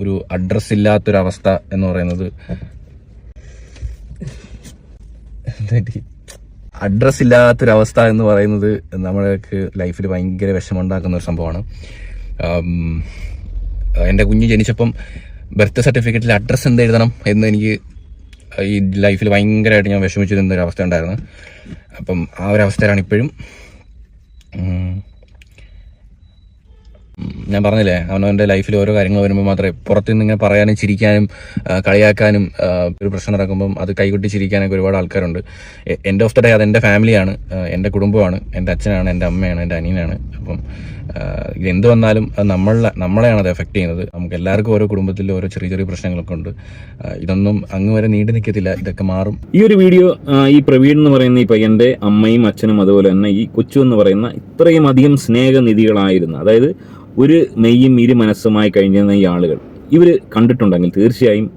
ഒരു അഡ്രസ് ഇല്ലാത്തൊരവസ്ഥ എന്ന് പറയുന്നത്. അഡ്രസ് ഇല്ലാത്തൊരവസ്ഥ എന്ന് പറയുന്നത് നമ്മൾക്ക് ലൈഫിൽ ഭയങ്കര വിഷമമുണ്ടാക്കുന്ന ഒരു സംഭവമാണ്. എന്റെ കുഞ്ഞ് ജനിച്ചപ്പം ബർത്ത് സർട്ടിഫിക്കറ്റിൽ അഡ്രസ്സ് എന്ത് എഴുതണം എന്ന് എനിക്ക് ഈ ലൈഫിൽ ഭയങ്കരമായിട്ട് ഞാൻ വിഷമിച്ചു നിന്ന ഒരു അവസ്ഥ ഉണ്ടായിരുന്നു. അപ്പം ആ ഒരു അവസ്ഥയിലാണ് ഇപ്പോഴും ഞാൻ പറഞ്ഞില്ലേ അവനവന്റെ ലൈഫിൽ ഓരോ കാര്യങ്ങൾ വരുമ്പോൾ മാത്രമേ പുറത്തു നിന്ന് ഇങ്ങനെ പറയാനും ചിരിക്കാനും കളിയാക്കാനും ഒരു പ്രശ്നം നടക്കുമ്പം അത് കൈകൊട്ടി ചിരിക്കാനൊക്കെ ഒരുപാട് ആൾക്കാരുണ്ട്. എന്റെ ഓഫ് ദ ഡേ അത് എന്റെ ഫാമിലിയാണ് എന്റെ കുടുംബമാണ് എന്റെ അച്ഛനാണ് എന്റെ അമ്മയാണ് എന്റെ അനിയനാണ്. അപ്പം ഇതെന്ത് വന്നാലും അത് നമ്മളെ നമ്മളെയാണ് അത് എഫക്ട് ചെയ്യുന്നത്. നമുക്ക് എല്ലാവർക്കും ഓരോ കുടുംബത്തിൽ ഓരോ ചെറിയ ചെറിയ പ്രശ്നങ്ങളൊക്കെ ഉണ്ട്. ഇതൊന്നും അങ്ങ് വരെ നീണ്ടു നിൽക്കത്തില്ല ഇതൊക്കെ മാറും. ഈ ഒരു വീഡിയോ ഈ പ്രവീൺ എന്ന് പറയുന്ന ഈ പയ്യന്റെ അമ്മയും അച്ഛനും അതുപോലെ തന്നെ ഈ കൊച്ചു എന്ന് പറയുന്ന ഇത്രയും അധികം സ്നേഹനിധികളായിരുന്നു. അതായത് ഒരു നെയ്യും ഇരു മനസ്സുമായി കഴിഞ്ഞിരുന്ന ഈ ആളുകൾ. ഇവർ കണ്ടിട്ടുണ്ടെങ്കിൽ തീർച്ചയായും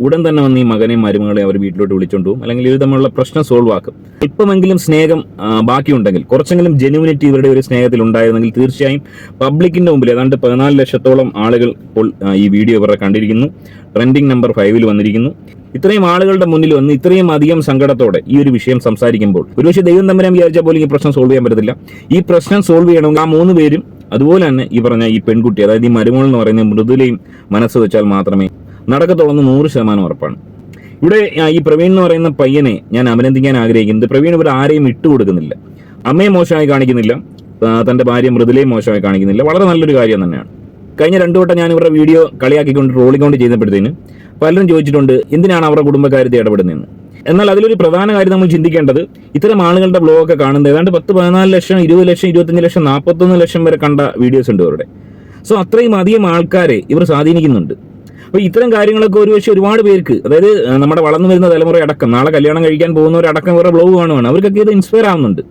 ഉടൻ തന്നെ വന്ന് ഈ മകനെയും മരുമകളെ അവർ വീട്ടിലോട്ട് വിളിച്ചോണ്ടു പോകും അല്ലെങ്കിൽ ഇവർ തമ്മിലുള്ള പ്രശ്നം സോൾവ് ആക്കും. ഇപ്പമെങ്കിലും സ്നേഹം ബാക്കിയുണ്ടെങ്കിൽ കുറച്ചെങ്കിലും ജെനുവിനിറ്റി ഇവരുടെ ഒരു സ്നേഹത്തിൽ ഉണ്ടായിരുന്നെങ്കിൽ തീർച്ചയായും പബ്ലിക്കിന്റെ മുമ്പിൽ ഏതാണ്ട് പതിനാല് ലക്ഷത്തോളം ആളുകൾ ഇപ്പോൾ ഈ വീഡിയോ ഇവരുടെ കണ്ടിരിക്കുന്നു. ട്രെൻഡിങ് നമ്പർ ഫൈവിൽ വന്നിരിക്കുന്നു. ഇത്രയും ആളുകളുടെ മുന്നിൽ വന്ന് ഇത്രയും അധികം സങ്കടത്തോടെ ഈ ഒരു വിഷയം സംസാരിക്കുമ്പോൾ ഒരുപക്ഷെ ദൈവം തമ്മിലെ വിചാരിച്ചാൽ പോലും ഈ പ്രശ്നം സോൾവ് ചെയ്യാൻ പറ്റത്തില്ല. ഈ പ്രശ്നം സോൾവ് ചെയ്യണമെങ്കിൽ ആ മൂന്ന് പേരും അതുപോലെ തന്നെ ഈ പറഞ്ഞ ഈ പെൺകുട്ടി അതായത് ഈ മരുമോൾ എന്ന് പറയുന്ന മൃദുലയും മനസ്സ് വെച്ചാൽ മാത്രമേ നടക്കത്തുള്ളൂ നൂറ് ശതമാനം ഉറപ്പാണ്. ഇവിടെ ഈ പ്രവീൺ എന്ന് പറയുന്ന പയ്യനെ ഞാൻ അഭിനന്ദിക്കാൻ ആഗ്രഹിക്കുന്നത്. പ്രവീൺ ഇവിടെ ആരെയും ഇട്ടുകൊടുക്കുന്നില്ല അമ്മയെ മോശമായി കാണിക്കുന്നില്ല. തന്റെ ഭാര്യ മൃദുലയും മോശമായി കാണിക്കുന്നില്ല. വളരെ നല്ലൊരു കാര്യം തന്നെയാണ്. കഴിഞ്ഞ രണ്ടു വട്ടം ഞാൻ ഇവരുടെ വീഡിയോ കളിയാക്കിക്കൊണ്ട് ട്രോളിക്കൊണ്ട് ചെയ്തപ്പോഴത്തേന് പലരും ചോദിച്ചിട്ടുണ്ട് എന്തിനാണ് അവരുടെ കുടുംബക്കാര്യത്തെ ഇടപെടുന്നതെന്ന്? എന്നാൽ അതിലൊരു പ്രധാന കാര്യം നമ്മൾ ചിന്തിക്കേണ്ടത് ഇത്തരം ആളുകളുടെ ബ്ലോഗൊക്കെ കാണുന്നത് ഏതാണ്ട് പത്ത് പതിനാല് ലക്ഷം ഇരുപത് ലക്ഷം ഇരുപത്തഞ്ച് ലക്ഷം നാൽപ്പത്തൊന്ന് ലക്ഷം വരെ കണ്ട വീഡിയോസ് ഉണ്ട് ഇവരുടെ. സോ അത്രയും അധികം ആൾക്കാരെ ഇവർ സ്വാധീനിക്കുന്നുണ്ട്. അപ്പോൾ ഇത്തരം കാര്യങ്ങളൊക്കെ ഒരു പക്ഷേ ഒരുപാട് പേർക്ക് അതായത് നമ്മുടെ വളർന്നു വരുന്ന തലമുറ അടക്കം നാളെ കല്യാണം കഴിക്കാൻ പോകുന്നവരടക്കം ഇവരുടെ ബ്ലോഗ് കാണുവാണ്. അവർക്കൊക്കെ ഇത് ഇൻസ്പയർ ആവുന്നുണ്ട്.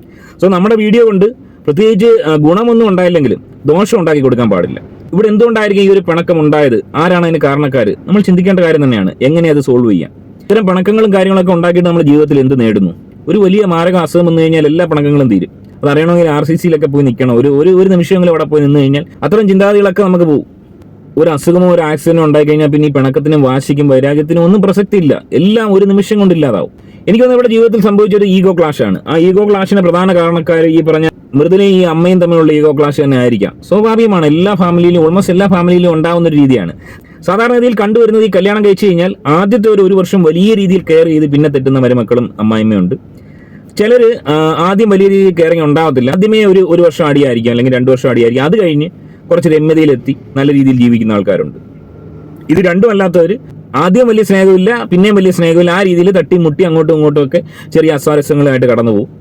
സോ നമ്മുടെ വീഡിയോ കൊണ്ട് പ്രത്യേകിച്ച് ഗുണമൊന്നും ഉണ്ടായില്ലെങ്കിലും ദോഷം ഉണ്ടാക്കി കൊടുക്കാൻ പാടില്ല. ഇവിടെ എന്തുകൊണ്ടായിരിക്കും ഈ ഒരു പിണക്കം ഉണ്ടായത് ആരാണ് അതിന് കാരണക്കാർ നമ്മൾ ചിന്തിക്കേണ്ട കാര്യം തന്നെയാണ്. എങ്ങനെ അത് സോൾവ് ചെയ്യാം? ഇത്തരം പണക്കങ്ങളും കാര്യങ്ങളൊക്കെ ഉണ്ടാക്കിയിട്ട് നമ്മുടെ ജീവിതത്തിൽ എന്ത് നേടുന്നു? ഒരു വലിയ മാരക അസുഖം വന്നു കഴിഞ്ഞാൽ എല്ലാ പണക്കങ്ങളും തീരും. അത് അറിയണമെങ്കിൽ ആർ സി സിയിലൊക്കെ പോയി നിൽക്കണം. ഒരു ഒരു ഒരു നിമിഷമെങ്കിലും അവിടെ പോയി നിന്ന് കഴിഞ്ഞാൽ അത്തരം ചിന്താഗതികളൊക്കെ നമുക്ക് പോകും. ഒരു അസുഖമോ ഒരു ആക്സിഡന്റോ ഉണ്ടായി കഴിഞ്ഞാൽ പിന്നെ ഈ പിണക്കത്തിനും വാശിക്കും വൈരാഗ്യത്തിനും ഒന്നും പ്രസക്തി ഇല്ല എല്ലാം ഒരു നിമിഷം കൊണ്ട് ഇല്ലാതാവും. എനിക്ക് തന്നെ ഇവിടെ ജീവിതത്തിൽ സംഭവിച്ച ഒരു ഈഗോ ക്ലാഷ് ആണ്. ആ ഈഗോ ക്ലാഷിന് പ്രധാന കാരണക്കാർ ഈ പറഞ്ഞ മൃദുലയും ഈ അമ്മയും തമ്മിലുള്ള ഈഗോ ക്ലാഷ് തന്നെ ആയിരിക്കാം. സ്വാഭാവികമാണ് എല്ലാ ഫാമിലിയിലും ഓൾമോസ്റ്റ് എല്ലാ ഫാമിലിയിലും ഉണ്ടാവുന്ന ഒരു രീതിയാണ്. സാധാരണഗതിയിൽ കണ്ടുവരുന്നത് ഈ കല്യാണം കഴിച്ചു കഴിഞ്ഞാൽ ആദ്യത്തെ ഒരു ഒരു വർഷം വലിയ രീതിയിൽ കെയർ ചെയ്ത് പിന്നെ തെറ്റുന്ന മരുമക്കളും അമ്മായിമ്മയുണ്ട്. ചിലർ ആദ്യം വലിയ രീതിയിൽ കെയറിങ് ഉണ്ടാവത്തില്ല. ആദ്യമേ ഒരു ഒരു വർഷം അടിയായിരിക്കും അല്ലെങ്കിൽ രണ്ട് വർഷം അടിയായിരിക്കും. അത് കഴിഞ്ഞ് കുറച്ച് രമ്യതയിലെത്തി നല്ല രീതിയിൽ ജീവിക്കുന്ന ആൾക്കാരുണ്ട്. ഇത് രണ്ടും അല്ലാത്തവർ ആദ്യം വലിയ സ്നേഹമില്ല പിന്നെയും വലിയ സ്നേഹമില്ല. ആ രീതിയിൽ തട്ടി മുട്ടി അങ്ങോട്ടും ഇങ്ങോട്ടും ഒക്കെ ചെറിയ അസ്വാരസ്യങ്ങളായിട്ട് കടന്നു പോകും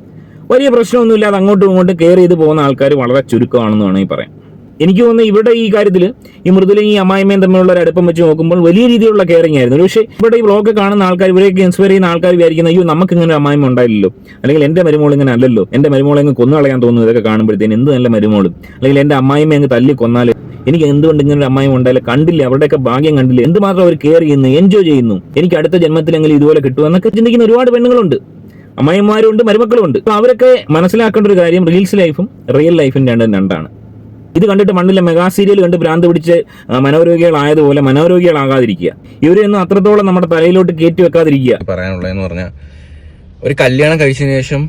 വലിയ പ്രശ്നമൊന്നുമില്ലാതെ അങ്ങോട്ടും ഇങ്ങോട്ടും കെയർ ചെയ്ത് പോകുന്ന ആൾക്കാർ വളരെ ചുരുക്കമാണെന്ന് വേണമെങ്കിൽ പറയാം. എനിക്ക് തോന്നുന്നു ഇവിടെ ഈ കാര്യത്തിൽ ഈ മൃദുലയും ഈ അമ്മായിമ്മയും തമ്മിലുള്ള ഒരു അടുപ്പം വെച്ച് നോക്കുമ്പോൾ വലിയ രീതിയിലുള്ള കെയറിംഗ് ആയിരുന്നു. പക്ഷേ ഇവിടെ ഈ ബ്ലോഗ് കാണുന്ന ആൾക്കാർ ഇവരെയൊക്കെ ഇൻസ്പയർ ചെയ്യുന്ന ആൾക്കാർ വിചാരിക്കുന്ന അയ്യോ നമുക്ക് ഇങ്ങനെ ഒരു അമ്മായിമ്മ ഉണ്ടായില്ലല്ലോ. അല്ലെങ്കിൽ എന്റെ മരുമോൾ ഇങ്ങനെ അല്ലല്ലോ. എന്റെ മരുമോളെ അങ്ങ് കൊന്നു കളയാൻ തോന്നുന്നു. ഇതൊക്കെ കാണുമ്പോഴത്തേന് എന്ത് നല്ല മരുമോളും. അല്ലെങ്കിൽ എന്റെ അമ്മായിമ്മ അങ്ങ് തല്ലി കൊന്നാൽ എനിക്ക് എന്തുകൊണ്ട് ഇങ്ങനെ ഒരു അമ്മായി ഉണ്ടായില്ല? കണ്ടില്ല? അവരുടെയൊക്കെ ഭാഗ്യം കണ്ടില്ല? എന്തുമാത്രം അവർ കെയർ ചെയ്യുന്നു എൻജോയ് ചെയ്യുന്നു? എനിക്ക് അടുത്ത ജന്മത്തിലെങ്കിലും ഇതുപോലെ കിട്ടും എന്നൊക്കെ ചിന്തിക്കുന്ന ഒരുപാട് പെണ്ണുങ്ങളുണ്ട്. അമ്മായിമാരുണ്ട് മരുമക്കളുണ്ട് അപ്പൊ അവരൊക്കെ മനസ്സിലാക്കേണ്ട ഒരു കാര്യം റീൽസ് ലൈഫും റിയൽ ലൈഫും രണ്ടും രണ്ടാണ്. ഇത് കണ്ടിട്ട് മണ്ണിലെ മെഗാ സീരിയൽ കണ്ട് ഭ്രാന്ത് പിടിച്ച് മനോരോഗികളായതുപോലെ മനോരോഗികളാകാതിരിക്കുക. ഇവരെയൊന്നും അത്രത്തോളം നമ്മുടെ തലയിലോട്ട് കയറ്റി വെക്കാതിരിക്കുക. പറയാനുള്ളതെന്ന് പറഞ്ഞാൽ ഒരു കല്യാണം കഴിച്ചതിന് ശേഷം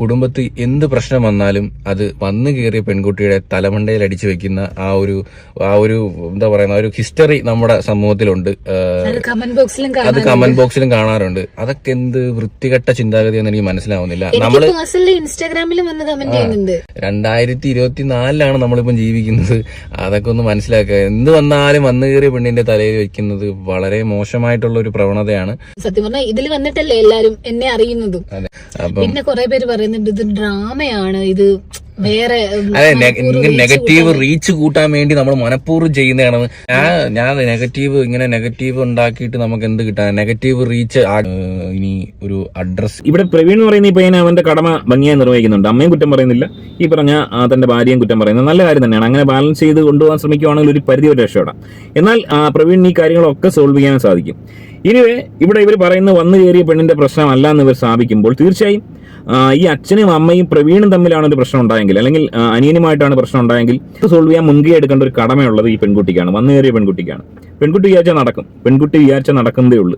കുടുംബത്ത് കുടുംബത്തിൽ എന്ത് പ്രശ്നം വന്നാലും അത് വന്നു കയറിയ പെൺകുട്ടിയുടെ തലമണ്ടയിൽ അടിച്ചു വെക്കുന്ന ആ ഒരു ആ ഒരു എന്താ പറയുന്ന ഒരു ഹിസ്റ്ററി നമ്മുടെ സമൂഹത്തിലുണ്ട്. അത് കമന്റ് ബോക്സിലും കാണാറുണ്ട്. അതൊക്കെ എന്ത് വൃത്തികെട്ട ചിന്താഗതിയെന്ന് എനിക്ക് മനസ്സിലാവുന്നില്ല. നമ്മൾ രണ്ടായിരത്തി ഇരുപത്തി ഇൻസ്റ്റാഗ്രാമിലും വന്ന് കമന്റ് ചെയ്യുന്നുണ്ട്. രണ്ടായിരത്തി ഇരുപത്തിനാലിലാണ് നമ്മളിപ്പം ജീവിക്കുന്നത്. അതൊക്കെ ഒന്ന് മനസ്സിലാക്കുക. എന്ത് വന്നാലും വന്നു കയറിയ പെണ്ണിന്റെ തലയിൽ വെക്കുന്നത് വളരെ മോശമായിട്ടുള്ള ഒരു പ്രവണതയാണ്. സത്യം പറഞ്ഞാൽ ഇതിൽ വന്നിട്ടല്ലേ എല്ലാരും എന്നെ അറിയുന്നതും. അപ്പം പിന്നെ കുറെ പേര് പറയുന്നുണ്ട് ഇത് ഡ്രാമയാണ് ഇത് വേറെ അതെ നെഗറ്റീവ് റീച്ച് കൂട്ടാൻ വേണ്ടി നമ്മൾ മനഃപൂർവം ചെയ്യുന്നതാണ്. ഞാൻ ഞാൻ നെഗറ്റീവ് ഇങ്ങനെ നെഗറ്റീവ് ഉണ്ടാക്കിയിട്ട് നമുക്ക് എന്ത് കിട്ടാൻ? നെഗറ്റീവ് റീച്ച് ഇനി ഒരു അഡ്രസ് ഇവിടെ പ്രവീൺ എന്ന് പറയുന്ന ഇപ്പൊ അവന്റെ കടമ ഭംഗിയായി നിർവഹിക്കുന്നുണ്ട്. അമ്മയും കുറ്റം പറയുന്നില്ല. ഈ പറഞ്ഞ തന്റെ ഭാര്യയും കുറ്റം പറയുന്നത് നല്ല കാര്യം തന്നെയാണ്. അങ്ങനെ ബാലൻസ് ചെയ്ത് കൊണ്ടുപോകാൻ ശ്രമിക്കുവാണെങ്കിൽ ഒരു പരിധി വരെ രക്ഷപ്പെടാം. എന്നാൽ പ്രവീൺ ഈ കാര്യങ്ങളൊക്കെ സോൾവ് ചെയ്യാൻ സാധിക്കും. ഇനിവേ ഇവിടെ ഇവർ പറയുന്ന വന്നു കയറിയ പെണ്ണിന്റെ പ്രശ്നമല്ല എന്ന് ഇവർ സ്ഥാപിക്കുമ്പോൾ തീർച്ചയായും ഈ അച്ഛനും അമ്മയും പ്രവീണും തമ്മിലാണ് ഒരു പ്രശ്നം ഉണ്ടായെങ്കിൽ ഉണ്ടായെങ്കിൽ അല്ലെങ്കിൽ അനിയനുമായിട്ടാണ് പ്രശ്നം ഉണ്ടായെങ്കിൽ ഇത് സോൾവ് ചെയ്യാൻ മുൻകൈ എടുക്കേണ്ട ഒരു കടമയുള്ളത് ഈ പെൺകുട്ടിക്കാണ് വന്നു കയറിയ പെൺകുട്ടിക്കാണ്. പെൺകുട്ടി വിചാരിച്ചാൽ നടക്കും പെൺകുട്ടി വിചാരിച്ചാൽ നടക്കുന്നതേ ഉള്ളൂ.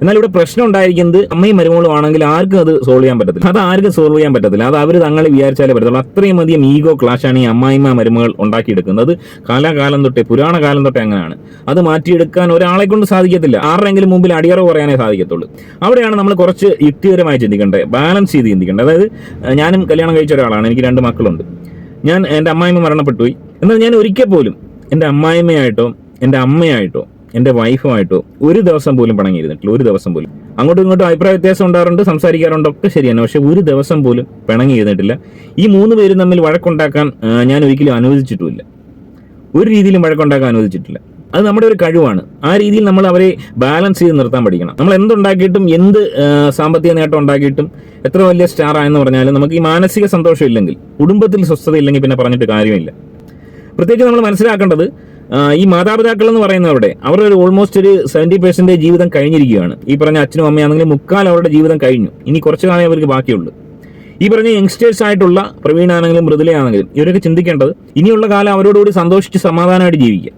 എന്നാൽ ഇവിടെ പ്രശ്നം ഉണ്ടായിരിക്കുന്നത് അമ്മയും മരുമോളും ആണെങ്കിൽ ആർക്കും അത് സോൾവ് ചെയ്യാൻ പറ്റത്തില്ല. അത് ആർക്കും സോൾവ് ചെയ്യാൻ പറ്റത്തില്ല. അത് അവർ തങ്ങളെ വിചാരിച്ചാലേ പറ്റത്തുള്ളൂ. അത്രയും അധികം ഈഗോ ക്ലാഷാണ് ഈ അമ്മായിമ്മ മരുമകൾ ഉണ്ടാക്കിയെടുക്കുന്നത്. കാലാകാലം തൊട്ടേ പുരാണ കാലം തൊട്ടേ അങ്ങനെയാണ്. അത് മാറ്റിയെടുക്കാൻ ഒരാളെ കൊണ്ട് സാധിക്കത്തില്ല. ആരുടെയെങ്കിലും മുമ്പിൽ അടിയറവ് പറയാനേ സാധിക്കത്തുള്ളൂ. അവിടെയാണ് നമ്മൾ കുറച്ച് യുക്തിപരമായി ചിന്തിക്കേണ്ടത്. ബാലൻസ് ചെയ്ത് ചിന്തിക്കേണ്ടത്. അതായത് ഞാനും കല്യാണം കഴിച്ച ഒരാളാണ്. എനിക്ക് രണ്ട് മക്കളുണ്ട്. ഞാൻ എന്റെ അമ്മായിമ്മ മരണപ്പെട്ടു പോയി എന്നാൽ ഞാൻ ഒരിക്കൽ പോലും എന്റെ അമ്മായിമ്മയായിട്ടോ എന്റെ അമ്മയായിട്ടോ എന്റെ വൈഫുമായിട്ടോ ഒരു ദിവസം പോലും പിണങ്ങിയിരുന്നിട്ടില്ല. ഒരു ദിവസം പോലും. അങ്ങോട്ടും ഇങ്ങോട്ടും അഭിപ്രായ വ്യത്യാസം ഉണ്ടാറുണ്ട് സംസാരിക്കാറുണ്ട് ഒക്കെ ശരിയാണ്. പക്ഷെ ഒരു ദിവസം പോലും പിണങ്ങിയിരുന്നിട്ടില്ല. ഈ മൂന്ന് പേരും തമ്മിൽ വഴക്കുണ്ടാക്കാൻ ഞാൻ ഒരിക്കലും അനുവദിച്ചിട്ടുമില്ല. ഒരു രീതിയിലും വഴക്കുണ്ടാക്കാൻ അനുവദിച്ചിട്ടില്ല. അത് നമ്മുടെ ഒരു കഴിവാണ്. ആ രീതിയിൽ നമ്മൾ അവരെ ബാലൻസ് ചെയ്ത് നിർത്താൻ പഠിക്കണം. നമ്മൾ എന്തുണ്ടാക്കിയിട്ടും എന്ത് സാമ്പത്തിക നേട്ടം ഉണ്ടാക്കിയിട്ടും എത്ര വലിയ സ്റ്റാർ ആയെന്ന് പറഞ്ഞാലും നമുക്ക് ഈ മാനസിക സന്തോഷം ഇല്ലെങ്കിൽ കുടുംബത്തിൽ സ്വസ്ഥത ഇല്ലെങ്കിൽ പിന്നെ പറഞ്ഞിട്ട് കാര്യമില്ല. പ്രത്യേകിച്ച് നമ്മൾ മനസ്സിലാക്കേണ്ടത് ഈ മാതാപിതാക്കൾ എന്ന് പറയുന്നത് അവിടെ അവരുടെ ഒരു ഓൾമോസ്റ്റ് ഒരു സെവന്റി പെർസെന്റ് ജീവിതം കഴിഞ്ഞിരിക്കുകയാണ്. ഈ പറഞ്ഞ അച്ഛനും അമ്മയാണെങ്കിലും മുക്കാൽ അവരുടെ ജീവിതം കഴിഞ്ഞു. ഇനി കുറച്ചു കാലം അവർക്ക് ബാക്കിയുള്ളൂ. ഈ പറഞ്ഞ യങ്സ്റ്റേഴ്സ് ആയിട്ടുള്ള പ്രവീണാണെങ്കിലും മൃദുലയാണെങ്കിലും ഇവരൊക്കെ ചിന്തിക്കേണ്ടത് ഇനിയുള്ള കാലം അവരോടുകൂടി സന്തോഷിച്ച് സമാധാനമായിട്ട് ജീവിക്കുക.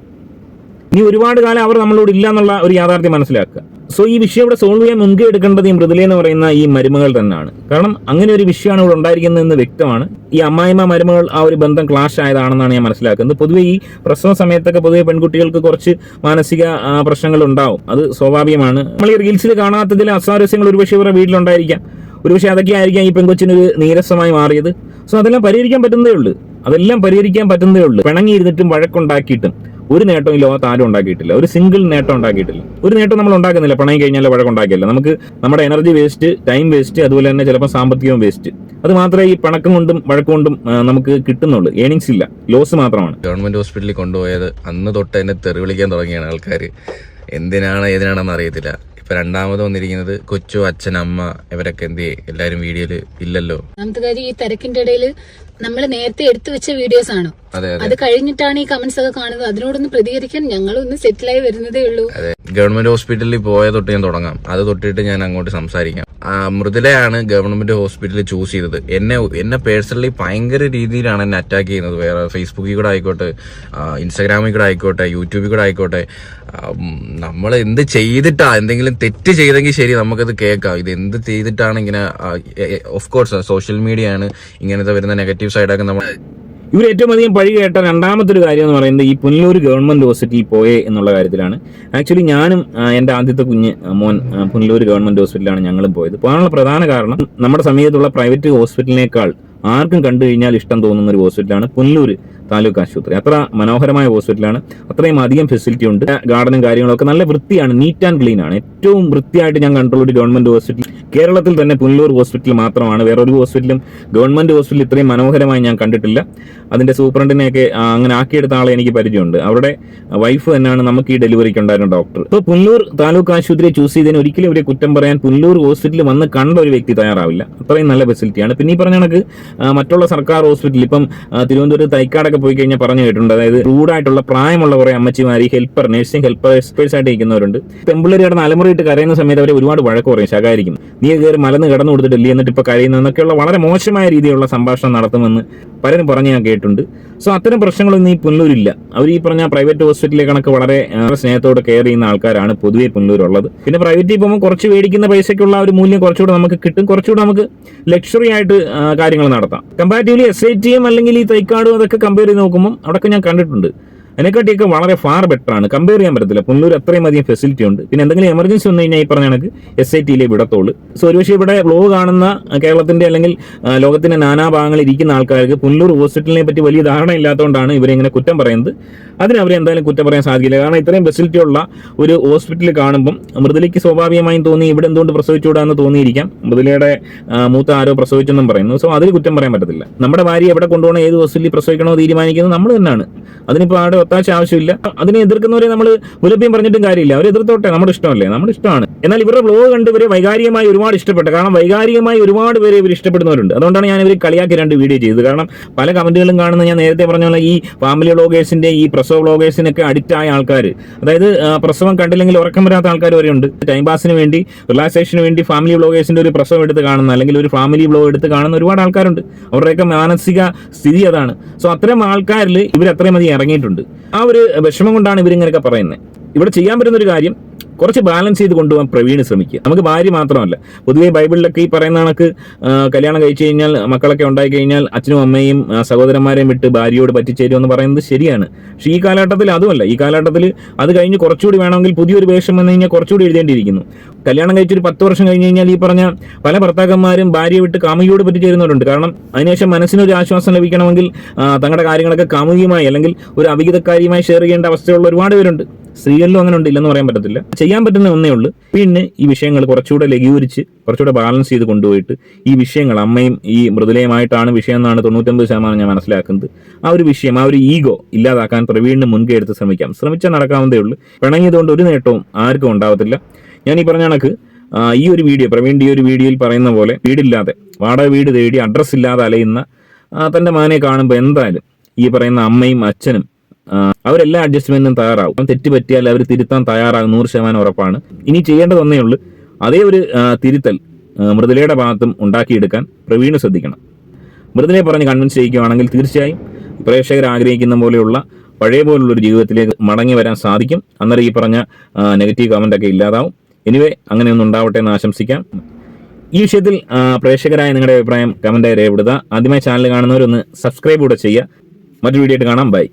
ഇനി ഒരുപാട് കാലം അവർ നമ്മളോട് ഇല്ല എന്നുള്ള ഒരു യാഥാർത്ഥ്യം മനസ്സിലാക്കുക. സോ ഈ വിഷയം ഇവിടെ സോൾവ് ചെയ്യാൻ മുൻകൈ എടുക്കേണ്ടത് ഈ മൃദുല എന്ന് പറയുന്ന ഈ മരുമകൾ തന്നെയാണ്. കാരണം അങ്ങനെ ഒരു വിഷയമാണ് ഇവിടെ ഉണ്ടായിരിക്കുന്നതെന്ന് വ്യക്തമാണ്. ഈ അമ്മായിമ്മ മരുമകൾ ആ ഒരു ബന്ധം ക്ലാഷ് ആയതാണെന്നാണ് ഞാൻ മനസ്സിലാക്കുന്നത്. പൊതുവേ ഈ പ്രസവ സമയത്തൊക്കെ പൊതുവെ പെൺകുട്ടികൾക്ക് കുറച്ച് മാനസിക പ്രശ്നങ്ങൾ ഉണ്ടാവും. അത് സ്വാഭാവികമാണ്. നമ്മൾ ഈ റീൽസിൽ കാണാത്തതിൽ അസ്വാരസ്യങ്ങൾ ഒരുപക്ഷെ ഇവരുടെ വീട്ടിലുണ്ടായിരിക്കാം. ഒരുപക്ഷെ അതൊക്കെ ആയിരിക്കാം ഈ പെൺകൊച്ചിനൊരു നീരസമായി മാറിയത്. സോ അതെല്ലാം പരിഹരിക്കാൻ പറ്റുന്നതേ ഉള്ളൂ. അതെല്ലാം പരിഹരിക്കാൻ പറ്റുന്നതേ ഉള്ളൂ. പിണങ്ങിയിരുന്നിട്ടും വഴക്കുണ്ടാക്കിയിട്ടും. ഒരു നേട്ടം ഈ ലോകത്ത് ആരും ഉണ്ടാക്കിയിട്ടില്ല. ഒരു സിംഗിൾ നേട്ടം ഉണ്ടാക്കിയിട്ടില്ല. ഒരു നേട്ടം നമ്മൾ ഉണ്ടാക്കുന്നില്ല. പണയം കഴിഞ്ഞാൽ വഴക്കുണ്ടാക്കിയല്ല നമുക്ക് നമ്മുടെ എനർജി വേസ്റ്റ് ടൈം വേസ്റ്റ് അതുപോലെ തന്നെ ചിലപ്പോൾ സാമ്പത്തികവും വേസ്റ്റ് അത് മാത്രമേ ഈ പണക്കം കൊണ്ടും വഴക്കുകൊണ്ടും കൊണ്ടും നമുക്ക് കിട്ടുന്നുള്ളൂ. ഏണിങ്സ് ഇല്ല. ലോസ് മാത്രമാണ്. ഗവൺമെന്റ് ഹോസ്പിറ്റലിൽ കൊണ്ടുപോയത് അന്ന് തൊട്ട് എന്നെ തെറി വിളിക്കാൻ തുടങ്ങിയാണ് ആൾക്കാർ എന്തിനാണ് ഏതിനാണെന്ന് അറിയത്തില്ല. ഇപ്പൊ രണ്ടാമത് വന്നിരിക്കുന്നത് കൊച്ചു അച്ഛൻ അമ്മ ഇവരൊക്കെ എന്ത് ചെയ്യും? എല്ലാരും വീഡിയോയിൽ ഇല്ലല്ലോ. ഒന്നാമത്തെ കാര്യം ഈ തിരക്കിന്റെ ഇടയിൽ നമ്മൾ നേരത്തെ എടുത്തു വെച്ച വീഡിയോസ് ആണ്. അതെ അതെ. അത് കഴിഞ്ഞിട്ടാണ് ഈ കമന്റ്സ് ഒക്കെ കാണുന്നത്. അതിനോടൊന്ന് പ്രതികരിക്കാൻ ഞങ്ങളൊന്ന് സെറ്റിലായി വരുന്നതേ ഉള്ളൂ. അതെ. ഗവൺമെന്റ് ഹോസ്പിറ്റലിൽ പോയ തൊട്ട് ഞാൻ തുടങ്ങാം. അത് തൊട്ടിട്ട് ഞാൻ അങ്ങോട്ട് സംസാരിക്കാം. മൃദുലയാണ് ഗവൺമെന്റ് ഹോസ്പിറ്റലിൽ ചൂസ് ചെയ്തത്. എന്നെ എന്നെ പേഴ്സണലി ഭയങ്കര രീതിയിലാണ് എന്നെ അറ്റാക്ക് ചെയ്യുന്നത്. വേറെ ഫേസ്ബുക്കിൽ കൂടെ ആയിക്കോട്ടെ ഇൻസ്റ്റാഗ്രാമിൽ കൂടെ ആയിക്കോട്ടെ യൂട്യൂബിൽ കൂടെ ആയിക്കോട്ടെ. നമ്മൾ എന്ത് ചെയ്തിട്ടാ എന്തെങ്കിലും തെറ്റ് ചെയ്തെങ്കിൽ ശരി നമുക്കത് കേൾക്കാം. ഇത് എന്ത് ചെയ്തിട്ടാണ് ഇങ്ങനെ ഓഫ് കോഴ്സ് സോഷ്യൽ മീഡിയ ആണ് ഇങ്ങനത്തെ വരുന്ന നെഗറ്റീവ് സൈഡൊക്കെ നമ്മൾ ഇവർ ഏറ്റവും അധികം പഴി കേട്ട രണ്ടാമത്തെ ഒരു കാര്യം എന്ന് പറയുന്നത് ഈ പുനലൂർ ഗവൺമെന്റ് ഹോസ്പിറ്റലിൽ പോയേ എന്നുള്ള കാര്യത്തിലാണ്. ആക്ച്വലി ഞാനും എന്റെ ആദ്യത്തെ കുഞ്ഞ് മോൻ പുനലൂർ ഗവൺമെന്റ് ഹോസ്പിറ്റലിലാണ് ഞങ്ങളും പോയത്. പോകാനുള്ള പ്രധാന കാരണം നമ്മുടെ സമീപത്തുള്ള പ്രൈവറ്റ് ഹോസ്പിറ്റലിനേക്കാൾ ആർക്കും കണ്ടു കഴിഞ്ഞാൽ ഇഷ്ടം തോന്നുന്ന ഒരു ഹോസ്പിറ്റലാണ് പുനലൂർ താലൂക്ക് ആശുപത്രി. അത്ര മനോഹരമായ ഹോസ്പിറ്റലാണ്. അത്രയും അധികം ഫെസിലിറ്റി ഉണ്ട്. ഗാർഡനും കാര്യങ്ങളൊക്കെ നല്ല വൃത്തിയാണ് നീറ്റ് ആൻഡ് ക്ലീൻ ആണ്. ഏറ്റവും വൃത്തിയായിട്ട് ഞാൻ കണ്ടുള്ള ഒരു ഗവൺമെന്റ് ഹോസ്പിറ്റൽ കേരളത്തിൽ തന്നെ പുനലൂർ ഹോസ്പിറ്റൽ മാത്രമാണ്. വേറെ ഒരു ഹോസ്പിറ്റലും ഗവൺമെന്റ് ഹോസ്പിറ്റൽ ഇത്രയും മനോഹരമായി ഞാൻ കണ്ടിട്ടില്ല. അതിന്റെ സൂപ്രണ്ടിനെയൊക്കെ അങ്ങനെ ആക്കിയെടുത്ത ആളെ എനിക്ക് പരിചയമുണ്ട്. അവരുടെ വൈഫ് തന്നെയാണ് നമുക്ക് ഈ ഡെലിവറിക്ക് ഉണ്ടായിരുന്ന ഡോക്ടർ. ഇപ്പോൾ പുനലൂർ താലൂക്ക് ആശുപത്രിയെ ചൂസ് ചെയ്തതിന് ഒരിക്കലും ഇവരെ കുറ്റം പറയാൻ പുനലൂർ ഹോസ്പിറ്റലിൽ വന്ന് കണ്ട ഒരു വ്യക്തി തയ്യാറാവില്ല. അത്രയും നല്ല ഫെസിലിറ്റിയാണ്. പിന്നെ ഈ പറഞ്ഞ കണക്ക് മറ്റുള്ള സർക്കാർ ഹോസ്പിറ്റലിൽ ഇപ്പം തിരുവനന്തപുരത്ത് തൈക്കാടൊക്കെ പോയി കഴിഞ്ഞാൽ പറഞ്ഞു കേട്ടിട്ടുണ്ട്. അതായത് റൂഡായിട്ടുള്ള പ്രായമുള്ള കുറേ അമ്മച്ചിമാർ ഹെൽപ്പർ നഴ്സിംഗ് ഹെൽപ്പർ എക്സ്പേഴ്സ് ആയിട്ട് ഇരിക്കുന്നവരുണ്ട്. പെമ്പിള്ളേർ കിടന്ന് അലമുറയിട്ട് കരയുന്ന സമയത്ത് അവരെ ഒരുപാട് വഴക്ക് പറയും ശകാരിക്കും. നീ കയറി മലന്ന് കിടന്നു കൊടുത്തിട്ടില്ലേ എന്നിട്ട് ഇപ്പൊ കഴിയുന്നതെന്നൊക്കെയുള്ള വളരെ മോശമായ രീതിയിലുള്ള സംഭാഷണം നടത്തുമെന്ന് പലരും പറഞ്ഞ് ഞാൻ കേട്ടിട്ടുണ്ട്. സോ അത്തരം പ്രശ്നങ്ങളൊന്നും ഈ പുനലൂരില്ല അവർ ഈ പറഞ്ഞ പ്രൈവറ്റ് ഹോസ്പിറ്റലിലെ കണക്ക് വളരെ സ്നേഹത്തോടെ കെയർ ചെയ്യുന്ന ആൾക്കാരാണ് പൊതുവെ പുനലൂരുള്ളത് പിന്നെ പ്രൈവറ്റിൽ പോകുമ്പോൾ കുറച്ച് മേടിക്കുന്ന പൈസയ്ക്കുള്ള ഒരു മൂല്യം കുറച്ചുകൂടെ നമുക്ക് കിട്ടും. കുറച്ചുകൂടെ നമുക്ക് ലക്ഷറി ആയിട്ട് കാര്യങ്ങൾ നടത്താം. കമ്പാരിറ്റീവ്ലി എസ് ഐ ടിയും അല്ലെങ്കിൽ ഈ തൈക്കാടും അതൊക്കെ കമ്പയർ ചെയ്ത് നോക്കുമ്പോൾ അവിടെയൊക്കെ ഞാൻ കണ്ടിട്ടുണ്ട്. അതിനെക്കാട്ടിയൊക്കെ വളരെ ഫാർ ബെറ്റർ ആണ്. കമ്പയർ ചെയ്യാൻ പറ്റത്തില്ല. പുനലൂർ അത്രയും അധികം ഫെസിലിറ്റി ഉണ്ട്. പിന്നെ എന്തെങ്കിലും എമർജൻസി വന്നു കഴിഞ്ഞാൽ ഈ പറഞ്ഞ കണക്ക് എസ് ഐ ടിയിലേ വിടത്തുള്ളൂ സോ ഒരുപക്ഷെ ഇവിടെ വ്ലോഗ് കാണുന്ന കേരളത്തിന്റെ അല്ലെങ്കിൽ ലോകത്തിന്റെ നാനാ ഭാഗങ്ങളിൽ ഇരിക്കുന്ന ആൾക്കാർക്ക് പുനലൂർ ഹോസ്പിറ്റലിനെ പറ്റി വലിയ ധാരണ ഇല്ലാത്തതുകൊണ്ടാണ് ഇവരെ ഇങ്ങനെ കുറ്റം പറയുന്നത്. അതിന് അവരെ എന്തായാലും കുറ്റം പറയാൻ സാധിക്കില്ല. കാരണം ഇത്രയും ഫെസിലിറ്റി ഉള്ള ഒരു ഹോസ്പിറ്റലിൽ കാണുമ്പം മൃദുലയ്ക്ക് സ്വാഭാവികമായും തോന്നി ഇവിടെ എന്തുകൊണ്ട് പ്രസവിച്ചുകൂടാന്ന് തോന്നിയിരിക്കാം. മൃദുലയുടെ മൂത്ത ആരോ പ്രസവിച്ചെന്നും പറയുന്നു. സോ അതിൽ കുറ്റം പറയാൻ പറ്റത്തില്ല. നമ്മുടെ ഭാര്യ എവിടെ കൊണ്ടുപോകണം ഏത് ഹോസ്പിറ്റലിൽ പ്രസവിക്കണോ തീരുമാനിക്കുന്നത് നമ്മൾ തന്നെയാണ്. അതിനിപ്പോൾ ആരുടെ ഒത്താശ ആവശ്യമില്ല. അതിനെ എതിർക്കുന്നവരെ നമ്മൾ വിലപ്പിയും പറഞ്ഞിട്ടും കാര്യമില്ല. അവർ എതിർത്തോട്ടെ നമ്മുടെ ഇഷ്ടമല്ലേ? നമ്മുടെ ഇഷ്ടമാണ്. എന്നാൽ ഇവരുടെ ബ്ലോഗ് കണ്ട് ഇവരെ വൈകാരികമായി ഒരുപാട് ഇഷ്ടപ്പെട്ടു. കാരണം വൈകാരികമായി ഒരുപാട് പേര് ഇവർ ഇഷ്ടപ്പെടുന്നവരുണ്ട്. അതുകൊണ്ടാണ് ഞാൻ ഇവർ കളിയാക്കി രണ്ട് വീഡിയോ ചെയ്തത്. കാരണം പല കമന്റുകളും കാണുന്ന ഞാൻ നേരത്തെ പറഞ്ഞ പോലെ ഈ ഫാമിലി വ്ലോഗേഴ്സിന്റെ ഈ പ്രസവ പ്രസവ ബ്ലോഗേഴ്സിനൊക്കെ ആയ ആൾക്കാർ അതായത് പ്രസവം കണ്ടില്ലെങ്കിൽ ഉറക്കം വരാത്ത ആൾക്കാർ വരെയുണ്ട് ടൈം പാസിന് വേണ്ടി റിലാക്സേഷന് വേണ്ടി ഫാമിലി ബ്ലോഗേഴ്സിന്റെ ഒരു പ്രസവം എടുത്ത് കാണുന്ന അല്ലെങ്കിൽ ഒരു ഫാമിലി ബ്ലോഗ് എടുത്ത് കാണുന്ന ഒരുപാട് ആൾക്കാരുണ്ട്. അവരുടെയൊക്കെ മാനസിക സ്ഥിതി അതാണ്. സോ അത്തരം ആൾക്കാരിൽ ഇവർ അത്രയും അധികം ഇറങ്ങിയിട്ടുണ്ട്. ആ ഒരു വിഷമം കൊണ്ടാണ് ഇവരിങ്ങനെയൊക്കെ പറയുന്നത്. ഇവിടെ ചെയ്യാൻ പറ്റുന്ന ഒരു കാര്യം കുറച്ച് ബാലൻസ് ചെയ്ത് കൊണ്ടുപോകാൻ പ്രവീണ് ശ്രമിക്കുക. നമുക്ക് ഭാര്യ മാത്രമല്ല. പൊതുവേ ബൈബിളിലൊക്കെ ഈ പറയുന്ന കണക്ക് കല്യാണം കഴിച്ചു കഴിഞ്ഞാൽ മക്കളൊക്കെ ഉണ്ടായി കഴിഞ്ഞാൽ അച്ഛനും അമ്മയും സഹോദരന്മാരെയും വിട്ട് ഭാര്യയോട് പറ്റിച്ചേരും എന്ന് പറയുന്നത് ശരിയാണ്. പക്ഷേ ഈ കാലഘട്ടത്തിൽ അതുമല്ല. ഈ കാലഘട്ടത്തിൽ അത് കഴിഞ്ഞ് കുറച്ചുകൂടി വേണമെങ്കിൽ പുതിയൊരു വേഷം വന്നു കഴിഞ്ഞാൽ കുറച്ചുകൂടി എഴുതേണ്ടിയിരിക്കുന്നു. കല്യാണം കഴിച്ചൊരു പത്ത് വർഷം കഴിഞ്ഞ് കഴിഞ്ഞാൽ ഈ പറഞ്ഞ പല ഭർത്താക്കന്മാരും ഭാര്യയെ വിട്ട് കാമുകിയോട് പറ്റിച്ചേരുന്നവരുണ്ട്. കാരണം അതിനുശേഷം മനസ്സിനൊരു ആശ്വാസം ലഭിക്കണമെങ്കിൽ തങ്ങളുടെ കാര്യങ്ങളൊക്കെ കാമുകിയുമായി അല്ലെങ്കിൽ ഒരു അവിഹിതക്കാരിയുമായി ഷെയർ ചെയ്യേണ്ട അവസ്ഥയുള്ള ഒരുപാട് പേരുണ്ട്. സ്ത്രീകളിലും അങ്ങനെ ഉണ്ട് ഇല്ലെന്ന് പറയാൻ പറ്റത്തില്ല. ചെയ്യാൻ പറ്റുന്ന ഒന്നേ ഉള്ളൂ. പിന്നെ ഈ വിഷയങ്ങൾ കുറച്ചുകൂടെ ലഘൂകരിച്ച് കുറച്ചുകൂടെ ബാലൻസ് ചെയ്ത് കൊണ്ടുപോയിട്ട് ഈ വിഷയങ്ങൾ അമ്മയും ഈ മൃദുലയുമായിട്ടാണ് വിഷയം എന്നാണ് തൊണ്ണൂറ്റൊമ്പത് ശതമാനം ഞാൻ മനസ്സിലാക്കുന്നത്. ആ ഒരു വിഷയം ആ ഒരു ഈഗോ ഇല്ലാതാക്കാൻ പ്രവീണിന് മുൻകൈ എടുത്ത് ശ്രമിക്കാം. ശ്രമിച്ചാൽ നടക്കാവുന്നതേ ഉള്ളൂ. പിണങ്ങിയതുകൊണ്ട് ഒരു നേട്ടവും ആർക്കും ഉണ്ടാവത്തില്ല. ഞാൻ ഈ പറഞ്ഞ കണക്ക് ഈ ഒരു വീഡിയോ പ്രവീണിന്റെ ഈ ഒരു വീഡിയോയിൽ പറയുന്ന പോലെ വീടില്ലാതെ വാടക വീട് തേടി അഡ്രസ്സ് ഇല്ലാതെ അലയുന്ന തന്റെ മകനെ കാണുമ്പോൾ എന്തായാലും ഈ പറയുന്ന അമ്മയും അച്ഛനും അവരെല്ലാ അഡ്ജസ്റ്റ്മെന്റിനും തയ്യാറാവും തെറ്റ് പറ്റിയാൽ അവർ തിരുത്താൻ തയ്യാറാകും നൂറ് ശതമാനം ഉറപ്പാണ്. ഇനി ചെയ്യേണ്ടതൊന്നേ ഉള്ളൂ അതേ ഒരു തിരുത്തൽ മൃദുലയുടെ ഭാഗത്തും ഉണ്ടാക്കിയെടുക്കാൻ പ്രവീണ് ശ്രദ്ധിക്കണം. മൃദുലയെ പറഞ്ഞ് കൺവിൻസ് ചെയ്യിക്കുകയാണെങ്കിൽ തീർച്ചയായും പ്രേക്ഷകർ ആഗ്രഹിക്കുന്ന പോലെയുള്ള പഴയ പോലുള്ള ഒരു ജീവിതത്തിലേക്ക് മടങ്ങി വരാൻ സാധിക്കും. അന്നേരം ഈ പറഞ്ഞ നെഗറ്റീവ് കമന്റ് ഒക്കെ ഇല്ലാതാവും. എനിവേ അങ്ങനെയൊന്നും ഉണ്ടാവട്ടെ എന്ന് ആശംസിക്കാം. ഈ വിഷയത്തിൽ പ്രേക്ഷകരായ നിങ്ങളുടെ അഭിപ്രായം കമന്റായി രേഖപ്പെടുത്തുക. ആദ്യമായി ചാനൽ കാണുന്നവരൊന്ന് സബ്സ്ക്രൈബ് കൂടെ ചെയ്യുക. മറ്റൊരു വീഡിയോ ആയിട്ട് കാണാം. ബൈ